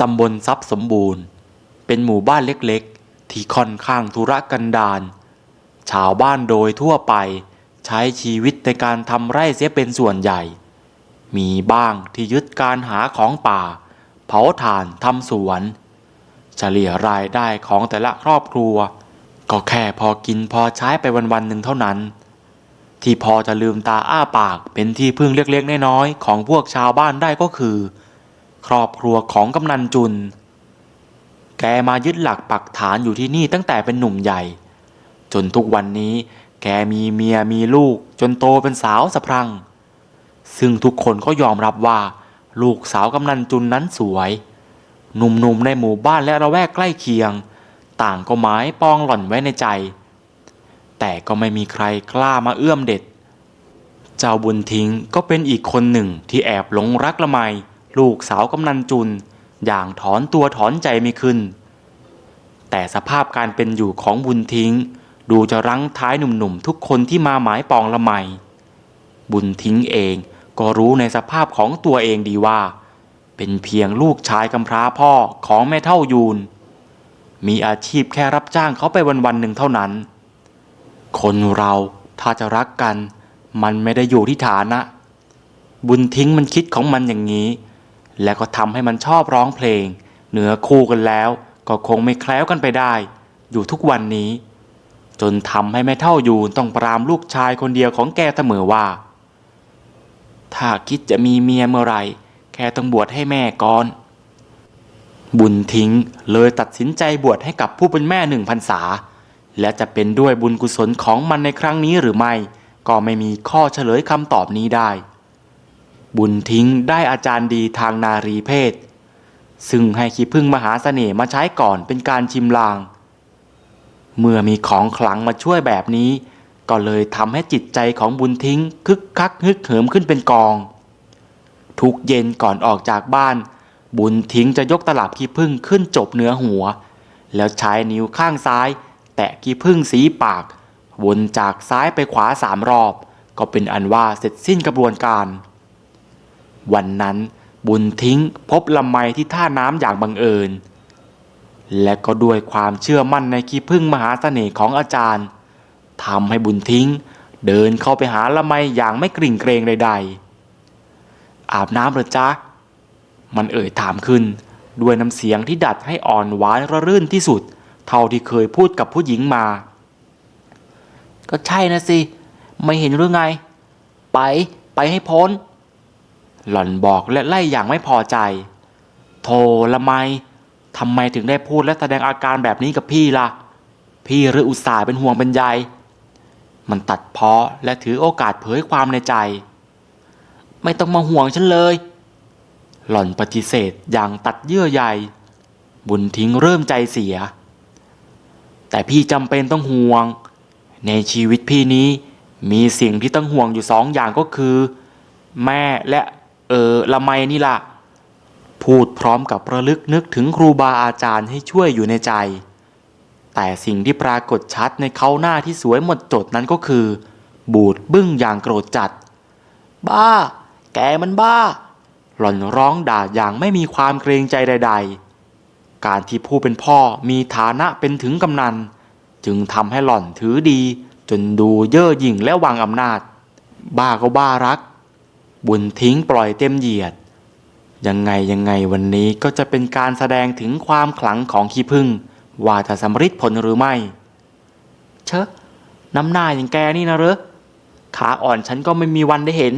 ตำบลทรัพย์สมบูรณ์ เป็นหมู่บ้านเล็กๆ ที่ค่อนข้างธุรกันดารชาวบ้านโดยทั่วไปใช้ชีวิตในการทำไร่เสียเป็นส่วนใหญ่ มีบ้างที่ยึดการหาของป่า เผาถ่านทำสวน เฉลี่ยรายได้ของแต่ละครอบครัว ก็แค่พอกินพอใช้ไปวันๆหนึ่งเท่านั้น ที่พอจะลืมตาอ้าปากเป็นที่พึ่งเล็กๆน้อยๆของพวกชาวบ้านได้ก็คือ ครอบครัวของกำนันจุน แกมายึดหลักปักฐานอยู่ที่นี่ตั้งแต่เป็นหนุ่มใหญ่ จนทุกวันนี้แกมีเมียมีลูกจนโตเป็นสาวสะพรัง ซึ่งทุกคนก็ยอมรับว่า ลูกสาวกำนันจุนนั้นสวย หนุ่มๆในหมู่บ้านและระแวกใกล้เคียง ต่างก็หมายปองหล่อนไว้ในใจ แต่ก็ไม่มีใครกล้ามาเอื้อมเด็ด เจ้าบุญทิ้งก็เป็นอีกคนหนึ่งที่แอบหลงรักละไม ลูกสาวกำนันจุนอย่างถอนตัวถอนใจไม่ขึ้น แต่สภาพการเป็นอยู่ของบุญทิ้ง ดูจะรั้งท้ายหนุ่มๆทุกคนที่มาหมายปองละไม บุญทิ้งเองก็รู้ในสภาพของตัวเองดีว่า เป็นเพียงลูกชายกำพร้าพ่อของแม่เท่ายูน มีอาชีพแค่รับจ้างเขาไปวันๆหนึ่งเท่านั้น คนเราถ้าจะรักกัน มันไม่ได้อยู่ที่ฐานะ บุญทิ้งมันคิดของมันอย่างนี้ และก็ทำให้มันชอบร้องเพลง เหนือคู่กันแล้วก็คงไม่แคล้วกันไปได้ อยู่ทุกวันนี้ จนทำให้แม่เท่ายูนต้องปรามลูกชายคนเดียวของแกเสมอว่า ถ้าคิดจะมีเมียเมื่อไรแค่ต้องบวชให้แม่ก่อน บุญทิ้งเลยตัดสินใจบวชให้กับผู้เป็นแม่หนึ่งพรรษา และจะเป็นด้วยบุญกุศลของมันในครั้งนี้หรือไม่ ก็ไม่มีข้อเฉลยคำตอบนี้ได้ บุญทิ้งได้อาจารย์ดีทางนารีเพศ ซึ่งให้ขี้พึ่งมหาเสน่ห์มาใช้ก่อนเป็นการชิมลาง เมื่อมีของขลังมาช่วยแบบนี้ ก็เลยทำให้จิตใจของบุญทิ้ง คึกคักฮึกเหิมขึ้นเป็นกอง ทุกเย็นก่อนออกจากบ้าน บุญทิ้งจะยกตลับขี้ผึ้งขึ้นจบเนื้อหัว แล้วใช้นิ้วข้างซ้าย แตะขี้ผึ้งสีปากวนจากซ้ายไปขวาสามรอบ ก็เป็นอันว่าเสร็จสิ้นกระบวนการ วันนั้นบุญทิ้งพบลำไมที่ท่าน้ำอย่างบังเอิญ และก็ด้วยความเชื่อมั่นในขี้ผึ้งมหาเสน่ห์ของอาจารย์ทำให้บุญทิ้ง เดินเข้าไปหาละไมอย่างไม่กริ่งเกรงใด ๆ อาบน้ำหรือจ๊ะ มันเอ่ยถามขึ้น ด้วยน้ำเสียงที่ดัดให้อ่อนหวานระรื่นที่สุด เท่าที่เคยพูดกับผู้หญิงมา ก็ใช่นะสิ ไม่เห็นหรือไง ไปไปให้พ้น หล่อนบอกและไล่อย่างไม่พอใจ โธ่ละไมทำไมถึงได้พูดและแสดงอาการแบบนี้กับพี่ล่ะ พี่หรืออุตส่าห์เป็นห่วงเป็นใย มันตัดเพอและถือโอกาสเผยความในใจ ไม่ต้องมาห่วงฉันเลย หล่อนปฏิเสธอย่างตัดเยื่อใย บุญทิ้งเริ่มใจเสีย แต่พี่จำเป็นต้องห่วง ในชีวิตพี่นี้มีสิ่งที่ต้องห่วงอยู่สองอย่างก็คือ แม่และ เออละไมนี่ล่ะ พูดพร้อมกับระลึกนึกถึงครูบาอาจารย์ให้ช่วยอยู่ในใจ แต่สิ่งที่ปรากฏชัดในเขาหน้าที่สวยหมดจดนั้นก็คือ บูดบึ้งอย่างโกรธจัด บ้า แกมันบ้า หล่อนร้องด่าอย่างไม่มีความเกรงใจใด ๆ การที่ผู้เป็นพ่อมีฐานะเป็นถึงกำนัน จึงทำให้หล่อนถือดี จนดูเย่อหยิ่งและวางอำนาจ บ้าก็บ้ารัก บุญทิ้งปล่อยเต็มเหยียด ยังไงยังไงวันนี้ก็จะเป็นการแสดงถึงความขลังของขี้ผึ้งว่าจะสำฤทธิ์ผลหรือไม่ เชอะน้ำหน้าอย่างแกนี่นะเหรอขาอ่อนฉันก็ไม่มีวันได้เห็น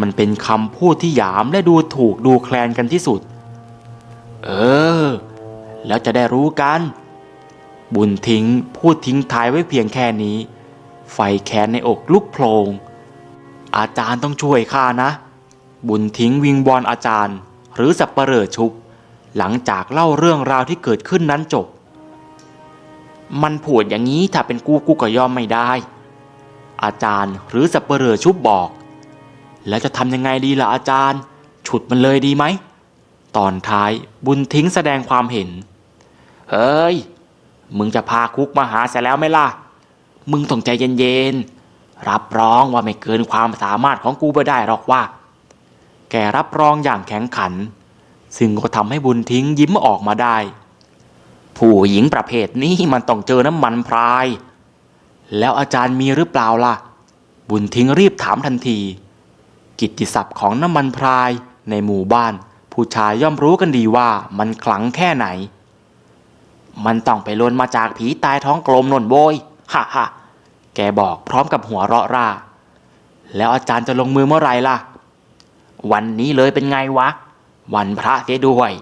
มันเป็นคำพูดที่หยามและดูถูกดูแคลนกันที่สุด เออ แล้วจะได้รู้กัน บุญทิ้งพูดทิ้งท้ายไว้เพียงแค่นี้ ไฟแค้นในอกลุกโพลง อาจารย์ต้องช่วยข้านะ บุญทิ้งวิงบอลอาจารย์ หรือสับปเหร่อชุบ หลังจากเล่าเรื่องราวที่เกิดขึ้นนั้นจบ มันพูดอย่างนี้ถ้าเป็นกูกูก็ยอมไม่ได้ อาจารย์หรือสับปเหร่อชุบบอก แล้วจะทำยังไงดีล่ะอาจารย์ ฉุดมันเลยดีไหม ตอนท้ายบุญทิ้งแสดงความเห็น เฮ้ย มึงจะพาคุกมาหาเสียแล้วไหมล่ะ มึงต้องใจเย็นๆ รับรองว่าไม่เกินความสามารถของกูไปได้หรอกว่า แกรับรองอย่างแข็งขัน ซึ่งก็ทำให้บุญทิ้งยิ้มออกมาได้ ผู้หญิงประเภทนี้มันต้องเจอน้ำมันพราย แล้วอาจารย์มีหรือเปล่าล่ะ บุญทิ้งรีบถามทันที กิตติศัพท์ของน้ำมันพรายในหมู่บ้าน ผู้ชายย่อมรู้กันดีว่ามันขลังแค่ไหน มันต้องไปลวนมาจากผีตายท้องกลมนนโบยฮ่าฮ่า แกบอกพร้อมกับหัวเราะร่า แล้วอาจารย์จะลงมือเมื่อไหรล่ะ วันนี้เลยเป็นไงวะ วันพระเสียด้วย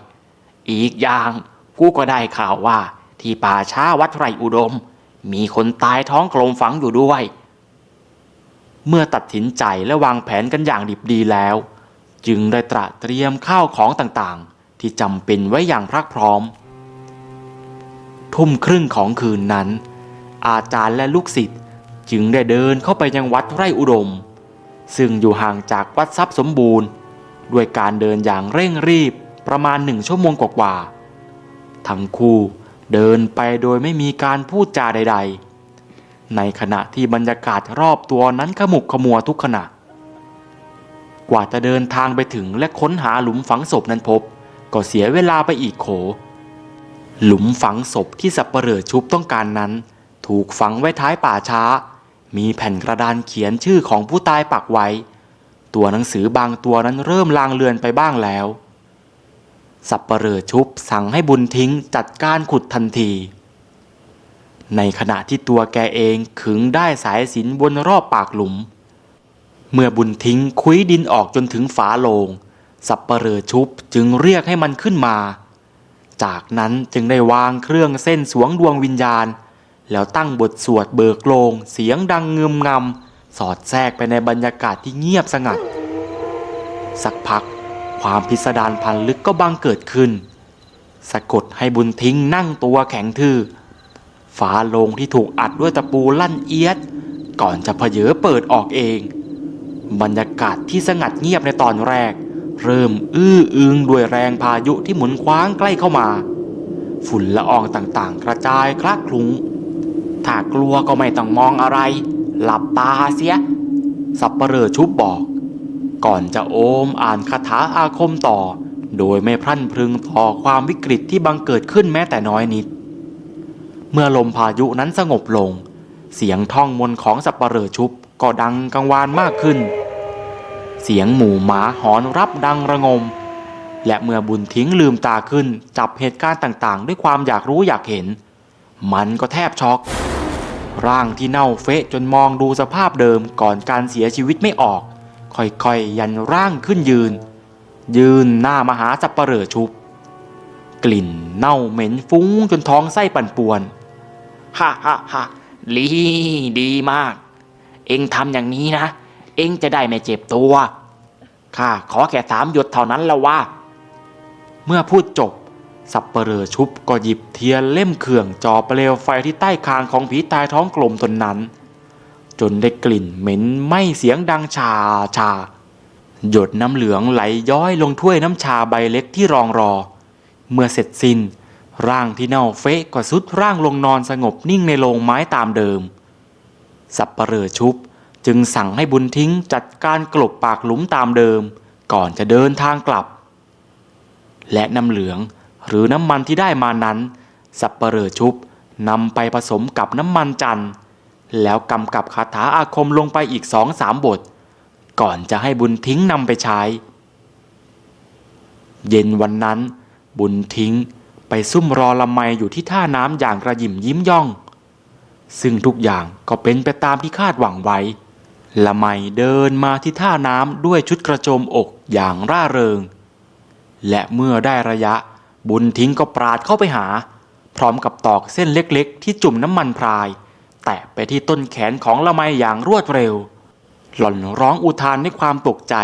อีกอย่างกูก็ได้ข่าวว่า ที่ป่าช้าวัดไรอุดม มีคนตายท้องกลมฝังอยู่ด้วย เมื่อตัดสินใจและวางแผนกันอย่างดิบดีแล้ว จึงได้ตระเตรียมข้าวของต่างๆ ที่จำเป็นไว้อย่างพรักพร้อม ทุ่มครึ่งของคืนนั้น อาจารย์และลูกศิษย์ จึงได้เดินเข้าไปยังวัดไร่อุดม ซึ่งอยู่ห่างจากวัดทรัพย์สมบูรณ์ ด้วยการเดินอย่างเร่งรีบประมาณหนึ่งชั่วโมงกว่าๆทั้งคู่เดินไปโดยไม่มีการพูดจาใด ๆ ในขณะที่บรรยากาศรอบตัวนั้นขมุกขมัวทุกขณะ กว่าจะเดินทางไปถึงและค้นหาหลุมฝังศพนั้นพบ ก็เสียเวลาไปอีกโข หลุมฝังศพที่สับเปลือชุบต้องการนั้น ถูกฝังไว้ท้ายป่าช้า มีแผ่นกระดานเขียนชื่อของผู้ตายปักไว้ ตัวหนังสือบางตัวนั้นเริ่มลางเลือนไปบ้างแล้ว สับเปลือชุบสั่งให้บุญทิ้งจัดการขุดทันที ในขณะที่ตัวแกเองขึงได้สายสินบนรอบปากหลุม เมื่อบุญทิ้งคุยดินออกจนถึงฝาโลง สับเปลือชุบจึงเรียกให้มันขึ้นมา จากนั้นจึงได้วางเครื่องเส้นสวงดวงวิญญาณ แล้วตั้งบทสวดเบิกโลง เสียงดังเงึมงำ สอดแทรกไปในบรรยากาศที่เงียบสงัด สักพัก ความพิสดารพันลึกก็บังเกิดขึ้น สะกดให้บุญทิ้งนั่งตัวแข็งทื่อฝาโลงที่ถูกอัดด้วยตะปูลั่นเอียด ก่อนจะเพเยอเปิดออกเอง บรรยากาศที่สงัดเงียบในตอนแรก เริ่มอื้ออึงด้วยแรงพายุที่หมุนคว้างใกล้เข้ามา ฝุ่นละอองต่างๆ กระจายคลักคลุ้ง ถ้ากลัวก็ไม่ต้องมองอะไร หลับตาเสีย สับปะเรอชุบบอก ก่อนจะโอมอ่านคาถาอาคมต่อ โดยไม่พรั่นพรึงต่อความวิกฤตที่บังเกิดขึ้นแม้แต่น้อยนิด เมื่อลมพายุนั้นสงบลง เสียงท่องมนของสับปะเรอชุบก็ดังกังวานมากขึ้น เสียงหมูหมาหอนรับดังระงม และเมื่อบุญทิ้งลืมตาขึ้น จับเหตุการณ์ต่างๆ ด้วยความอยากรู้อยากเห็น มันก็แทบช็อก ร่างที่เน่าเฟะจนมองดูสภาพเดิมก่อนการเสียชีวิตไม่ออก ค่อยๆยันร่างขึ้นยืน ยืนหน้ามาหาสับปะเหร่อชุบ กลิ่นเน่าเหม็นฟุ้งจนท้องไส้ปั่นป่วนฮ่าฮ่าฮ่าลีดีมาก เอ็งทำอย่างนี้นะ เอ็งจะได้ไม่เจ็บตัวข้าขอแค่สามหยดเท่านั้นละว่า เมื่อพูดจบ สับเปลอชุบก็หยิบเทียนเล่มเขื่องจ่อเปลวไฟที่ใต้คางของผีตายท้องกลมตนนั้น จนได้กลิ่นเหม็นไหม้เสียงดังชาชา หยดน้ำเหลืองไหลย้อยลงถ้วยน้ำชาใบเล็กที่รองรอ เมื่อเสร็จสิ้น ร่างที่เน่าเฟะก็สุดร่างลงนอนสงบนิ่งในโรงไม้ตามเดิม สับปะเหร่อชุบจึงสั่งให้บุญทิ้งจัดการกลบปากหลุมตามเดิม ก่อนจะเดินทางกลับ และน้ำเหลือง หรือน้ำมันที่ได้มานั้น สับปะเหร่อชุบนำไปผสมกับน้ำมันจันทร์แล้วกำกับคาถาอาคมลงไปอีกสองสามบท ก่อนจะให้บุญทิ้งนำไปใช้ เย็นวันนั้น บุญทิ้งไปซุ่มรอละไมอยู่ที่ท่าน้ำอย่างกระหยิมยิ้มย่อง ซึ่งทุกอย่างก็เป็นไปตามที่คาดหวังไว้ ละไมเดินมาที่ท่าน้ำด้วยชุดกระโจมอกอย่างร่าเริง และเมื่อได้ระยะ บุญทิ้งก็ปราดเข้าไปหา พร้อมกับตอกเส้นเล็กๆ ที่จุ่มน้ำมันพราย แตะไปที่ต้นแขนของละไมอย่างรวดเร็ว หล่อนร้องอุทานด้วยความตกใจ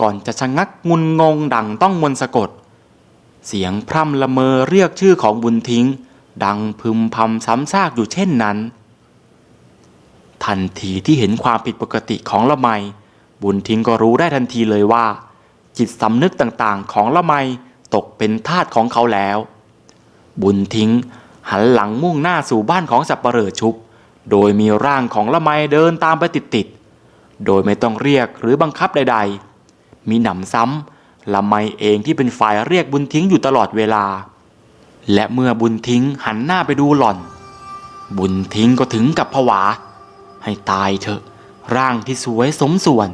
ก่อนจะชะงักงุนงงดังต้องมนสะกด เสียงพร่ำละเมอเรียกชื่อของบุญทิ้ง ดังพึมพำซ้ำซากอยู่เช่นนั้น ทันทีที่เห็นความผิดปกติของละไมบุญทิ้งก็รู้ได้ทันทีเลยว่า จิตสำนึกต่างๆของละไม ตกเป็นทาสของเขาแล้ว บุญทิ้งหันหลังมุ่งหน้าสู่บ้านของสับปะเหร่อชุบ โดยมีร่างของละไมเดินตามไปติดๆ โดยไม่ต้องเรียกหรือบังคับใดๆ มีหนำซ้ำละไมเองที่เป็นฝ่ายเรียกบุญทิ้งอยู่ตลอดเวลา และเมื่อบุญทิ้งหันหน้าไปดูหล่อน บุญทิ้งก็ถึงกับผวา ให้ตายเถอะ ร่างที่สวยสมส่วน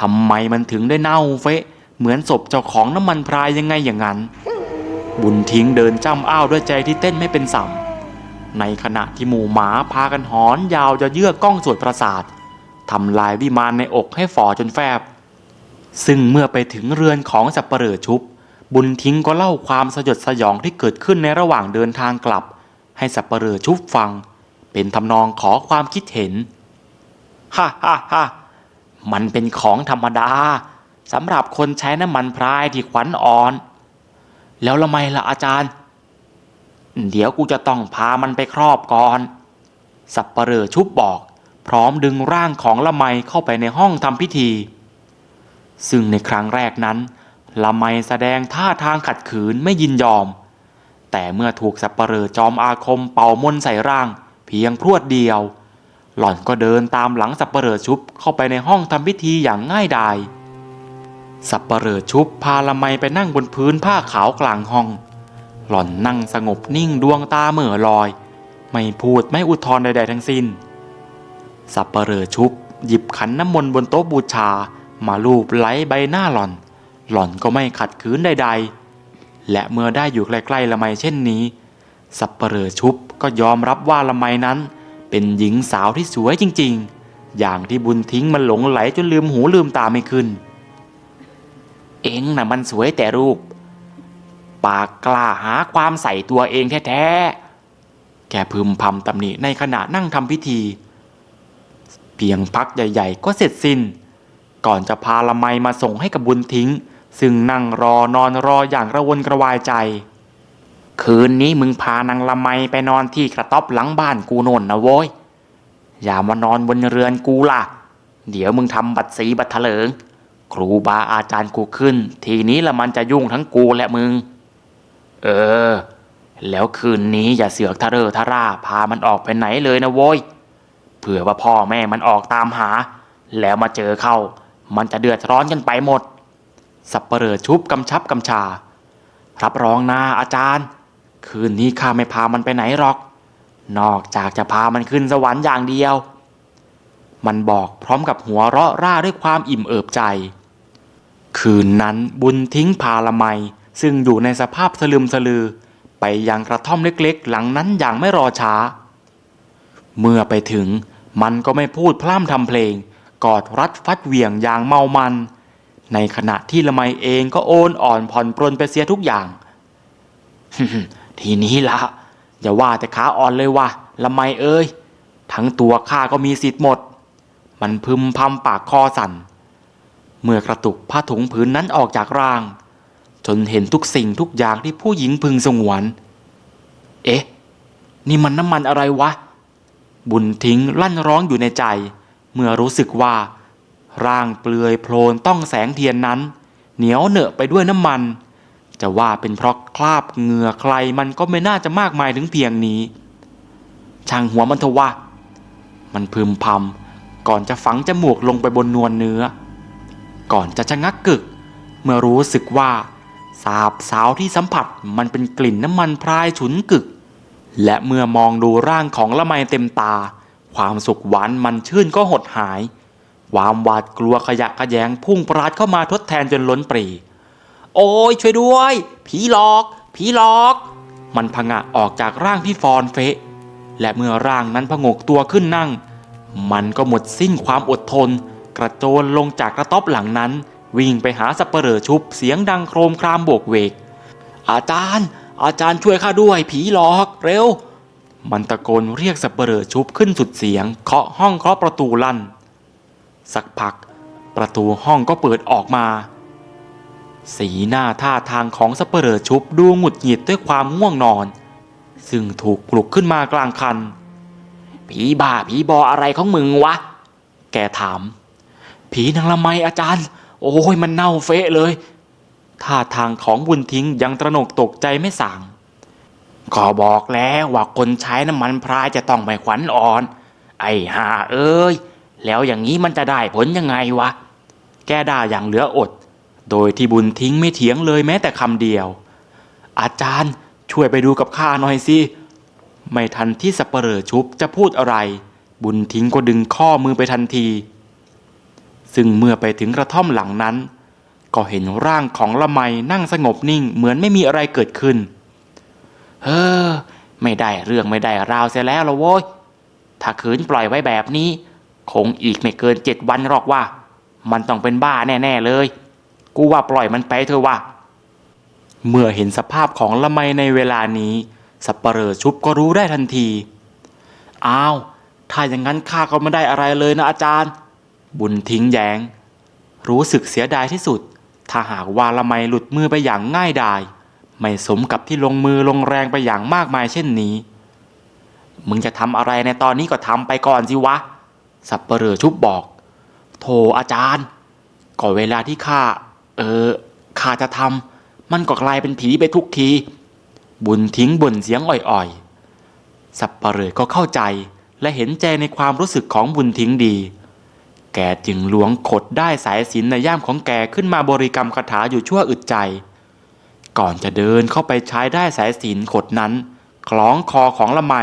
ทำไมมันถึงได้เน่าเฟะ เหมือนศพเจ้าของน้ำมันพรายยังไงอย่างนั้น บุญทิ้งเดินจ้ำอ้าวด้วยใจที่เต้นไม่เป็นสัมในขณะที่หมู่หมาพากันหอนยาวจะเยื่อกล้องสวดประสาททำลายวิมานในอกให้ฝ่อจนแฟบ ซึ่งเมื่อไปถึงเรือนของสับปเหร่อชุบ บุญทิ้งก็เล่าความสยดสยองที่เกิดขึ้นในระหว่างเดินทางกลับ ให้สับปเหร่อชุบฟัง เป็นทำนองขอความคิดเห็น ฮ่าฮ่าฮ่ามันเป็นของธรรมดา สำหรับคนใช้น้ำมันพรายที่ขวัญอ่อน แล้วละไมล่ะอาจารย์ เดี๋ยวกูจะต้องพามันไปครอบก่อน สับปเหร่อชุบบอก พร้อมดึงร่างของละไมเข้าไปในห้องทำพิธี ซึ่งในครั้งแรกนั้น ละไมแสดงท่าทางขัดขืนไม่ยินยอม แต่เมื่อถูกสับปเหร่อจอมอาคมเป่ามนใส่ร่าง เพียงพรวดเดียว หล่อนก็เดินตามหลังสับปเหร่อชุบเข้าไปในห้องทำพิธีอย่างง่ายดาย สับปเหร่อชุบพาละไมไปนั่งบนพื้นผ้าขาวกลางห้อง หล่อนนั่งสงบนิ่งดวงตาเหม่อลอย ไม่พูดไม่อุทธรใด ๆ ทั้งสิ้น สับปเหร่อชุบหยิบขันน้ำมนต์บนโต๊ะบูชา มาลูบไล้ใบหน้าหล่อน หล่อนก็ไม่ขัดขืนใด ๆ และเมื่อได้อยู่ใกล้ๆละไมเช่นนี้ สับปเหร่อชุบก็ยอมรับว่าละไมนั้น เป็นหญิงสาวที่สวยจริง ๆ อย่างที่บุญทิ้งมันหลงไหลจนลืมหูลืมตาไม่ขึ้น เองน่ะมันสวยแต่รูป ปากกล้าหาความใส่ตัวเองแท้ๆ แกพึมพำตำหนิในขณะนั่งทำพิธี เพียงพักใหญ่ๆ ก็เสร็จสิ้น ก่อนจะพาละไมมาส่งให้กับบุญทิ้ง ซึ่งนั่งรอนอนรออย่างระวนกระวายใจ คืนนี้มึงพานางละไมไปนอนที่กระต๊อบหลังบ้านกูโน่นนะโว้ยอย่ามานอนบนเรือนกูล่ะ เดี๋ยวมึงทำบัตรสีบัตรเถลิง ครูบาอาจารย์กูขึ้น ทีนี้ละมันจะยุ่งทั้งกูและมึง เออ แล้วคืนนี้อย่าเสือกทะเรอทะร่าพามันออกไปไหนเลยนะโว้ยเผื่อว่าพ่อแม่มันออกตามหา แล้วมาเจอเข้า มันจะเดือดร้อนกันไปหมด สับเปลือชุบกำชับกำชา รับรองนะอาจารย์ คืนนี้ข้าไม่พามันไปไหนหรอก นอกจากจะพามันขึ้นสวรรค์อย่างเดียว มันบอกพร้อมกับหัวเราะร่าด้วยความอิ่มเอิบใจ คืนนั้นบุญทิ้งพาละไมซึ่งอยู่ในสภาพสลึมสลือ ไปยังกระท่อมเล็กๆ หลังนั้นอย่างไม่รอช้า เมื่อไปถึงมันก็ไม่พูดพร่ำทำเพลง กอดรัดฟัดเหวี่ยงอย่างเมามัน ในขณะที่ละไมเองก็โอนอ่อนผ่อนปรนไปเสียทุกอย่าง ทีนี้ละอย่าว่าแต่ขาอ่อนเลยว่ะละไมเอ้ย ทั้งตัวข้าก็มีสิทธิ์หมด มันพึมพำปากคอสั่น เมื่อกระตุกผ้าถุงผืนนั้นออกจากร่าง จนเห็นทุกสิ่งทุกอย่างที่ผู้หญิงพึงสงวน เอ๊ะ นี่มันน้ำมันอะไรวะ บุญทิ้งลั่นร้องอยู่ในใจ เมื่อรู้สึกว่า ร่างเปลือยโพลนต้องแสงเทียนนั้น เหนียวเหนอะไปด้วยน้ำมัน จะว่าเป็นเพราะคราบเหงื่อใครมันก็ไม่น่าจะมากมายถึงเพียงนี้ ช่างหัวมันเถอะวะมันพึมพำ ก่อนจะฝังจมูกลงไปบนนวลเนื้อ ก่อนจะชะงักกึก เมื่อรู้สึกว่า สาบสาวที่สัมผัสมันเป็นกลิ่นน้ำมันพรายฉุนกึก และเมื่อมองดูร่างของละไมเต็มตา ความสุขหวานมันชื่นก็หดหาย ความหวาดกลัวขยะขยงพุ่งปราดเข้ามาทดแทนจนล้นปรี โอ้ยช่วยด้วย ผีหลอก ผีหลอก มันผงะออกจากร่างที่ฟอนเฟะและเมื่อร่างนั้นผงกตัวขึ้นนั่ง มันก็หมดสิ้นความอดทน กระโจนลงจากกระต๊อบหลังนั้น วิ่งไปหาสับเปลอชุบเสียงดังโครมครามโบกเวก อาจารย์ อาจารย์ช่วยข้าด้วยผีหลอกเร็ว มันตะโกนเรียกสับเปลอชุบขึ้นสุดเสียงเคาะห้องเคาะประตูลั่น สักพัก ประตูห้องก็เปิดออกมา สีหน้าท่าทางของสับเปลอชุบดูหงุดหงิดด้วยความง่วงนอน ซึ่งถูกปลุกขึ้นมากลางคัน ผีบ้าผีบออะไรของมึงวะ แกถาม ผีนางละไมอาจารย์ โอ้ยมันเน่าเฟะเลย ท่าทางของบุญทิ้งยังตระหนกตกใจไม่สั่งก็บอกแล้วว่าคนใช้น้ำมันพรายจะต้องไม่ขวัญอ่อน ไอ้ห่าเอ้ย แล้วอย่างนี้มันจะได้ผลยังไงวะ แกด่าอย่างเหลืออด โดยที่บุญทิ้งไม่เถียงเลยแม้แต่คำเดียว อาจารย์ช่วยไปดูกับข้าหน่อยสิ ไม่ทันที่สับเปลอชุบจะพูดอะไร บุญทิ้งก็ดึงข้อมือไปทันที ซึ่งเมื่อไปถึงกระท่อมหลังนั้น ก็เห็นร่างของละไมนั่งสงบนิ่งเหมือนไม่มีอะไรเกิดขึ้น เฮ้อไม่ได้เรื่องไม่ได้ราวเสียแล้วละโว้ยถ้าขืนปล่อยไว้แบบนี้ คงอีกไม่เกินเจ็ดวันหรอกว่า มันต้องเป็นบ้าแน่ ๆเลย กูว่าปล่อยมันไปเถอะว่า เมื่อเห็นสภาพของละไมในเวลานี้ สับปเหร่อชุบก็รู้ได้ทันที อ้าว ถ้าอย่างนั้นข้าก็ไม่ได้อะไรเลยนะอาจารย์ บุญทิ้งแยง รู้สึกเสียดายที่สุด ถ้าหากว่าละไมหลุดมือไปอย่างง่ายดาย ไม่สมกับที่ลงมือลงแรงไปอย่างมากมายเช่นนี้ มึงจะทำอะไรในตอนนี้ก็ทำไปก่อนสิวะ สับเปลอชุบบอก โธอาจารย์ ก่อนเวลาที่ข้า เออ ข้าจะทำมันก็กลายเป็นผีไปทุกที บุญทิ้งบ่นเสียงอ่อยๆ สับเปลือก็เข้าใจและเห็นใจในความรู้สึกของบุญทิ้งดี แกจึงล้วงขดได้สายสินในย่ามของแกขึ้นมาบริกรรมคาถาอยู่ชั่วอึดใจ ก่อนจะเดินเข้าไปใช้ได้สายสินขดนั้น คล้องคอของละไม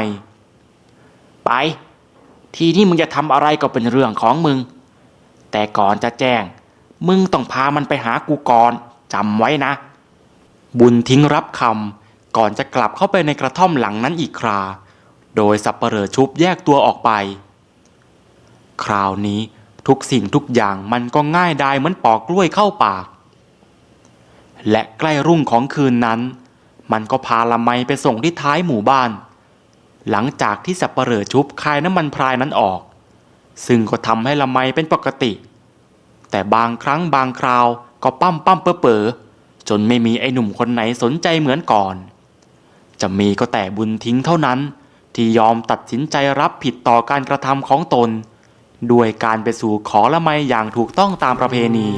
ไป ทีนี้มึงจะทำอะไรก็เป็นเรื่องของมึง แต่ก่อนจะแจ้ง มึงต้องพามันไปหากูก่อนจำไว้นะ บุญทิ้งรับคำ ก่อนจะกลับเข้าไปในกระท่อมหลังนั้นอีกครา โดยสับเปลอชุบแยกตัวออกไป คราวนี้ทุกสิ่งทุกอย่างมันก็ง่ายดายเหมือนปอกกล้วยเข้าปาก และใกล้รุ่งของคืนนั้น มันก็พาละไมไปส่งที่ท้ายหมู่บ้าน หลังจากที่สับเปลอชุบคายน้ำมันพรายนั้นออก ซึ่งก็ทำให้ละไมเป็นปกติ แต่บางครั้งบางคราวก็ปั้มปั้มเปอเปอจนไม่มีไอ้หนุ่มคนไหนสนใจเหมือนก่อน จะมีก็แต่บุญทิ้งเท่านั้น ที่ยอมตัดสินใจรับผิดต่อการกระทำของตน ด้วยการไปสู่ขอละไมอย่างถูกต้องตามประเพณี